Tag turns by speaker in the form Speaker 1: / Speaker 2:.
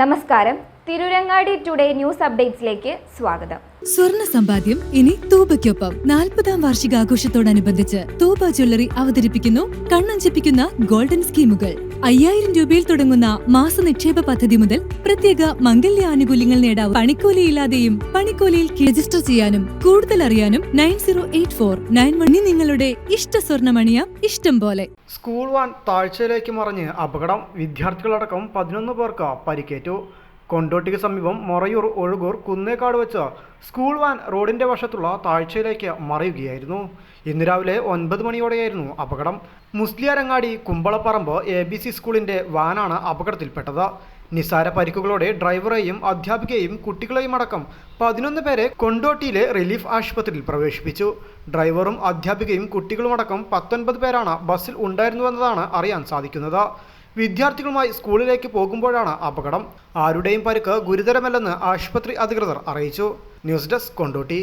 Speaker 1: നമസ്കാരം. Tirurangadi today news അപ്ഡേറ്റ്സിലേക്ക് സ്വാഗതം.
Speaker 2: സ്വർണ സമ്പാദ്യം ഇനി തൂബയ്ക്കൊപ്പം. നാൽപ്പതാം വാർഷികാഘോഷത്തോടനുബന്ധിച്ച് തൂബ ജ്വല്ലറി അവതരിപ്പിക്കുന്നു കണ്ണഞ്ചിപ്പിക്കുന്ന ഗോൾഡൻ സ്കീമുകൾ. അയ്യായിരം രൂപയിൽ തുടങ്ങുന്ന മാസ നിക്ഷേപ പദ്ധതി മുതൽ പ്രത്യേക മംഗല്യ ആനുകൂല്യങ്ങൾ നേടാൻ പണിക്കൂലിയില്ലാതെയും പണിക്കൂലിയിൽ രജിസ്റ്റർ ചെയ്യാനും കൂടുതൽ അറിയാനും nine zero eight four nine one നിങ്ങളുടെ ഇഷ്ട സ്വർണമണിയ ഇഷ്ടം പോലെ.
Speaker 3: സ്കൂൾ വാൻ താഴ്ചയിലേക്ക് മറിഞ്ഞ് അപകടം വിദ്യാർത്ഥികളടക്കം പതിനൊന്ന് പേർക്ക് പരിക്കേറ്റു. കൊണ്ടോട്ടിക്ക് സമീപം മൊറയൂർ ഒഴുകൂർ കുന്നേക്കാട് വെച്ച് സ്കൂൾ വാൻ റോഡിന്റെ വശത്തുള്ള താഴ്ചയിലേക്ക് മറിയുകയായിരുന്നു. ഇന്ന് രാവിലെ ഒൻപത് മണിയോടെയായിരുന്നു അപകടം. Musliyarangadi Kumbalaparamba A B C സ്കൂളിന്റെ വാനാണ് അപകടത്തിൽപ്പെട്ടത്. നിസാര പരിക്കുകളോടെ ഡ്രൈവറെയും അധ്യാപികയെയും കുട്ടികളെയും അടക്കം പതിനൊന്ന് പേരെ കൊണ്ടോട്ടിയിലെ റിലീഫ് ആശുപത്രിയിൽ പ്രവേശിപ്പിച്ചു. ഡ്രൈവറും അധ്യാപികയും കുട്ടികളുമടക്കം പത്തൊൻപത് പേരാണ് ബസ്സിൽ ഉണ്ടായിരുന്നുവെന്നതാണ് അറിയാൻ സാധിക്കുന്നത്. വിദ്യാർത്ഥികളുമായി സ്കൂളിലേക്ക് പോകുമ്പോഴാണ് അപകടം. ആരുടെയും പരുക്ക് ഗുരുതരമല്ലെന്ന് ആശുപത്രി അധികൃതർ അറിയിച്ചു. News desk Kondotty.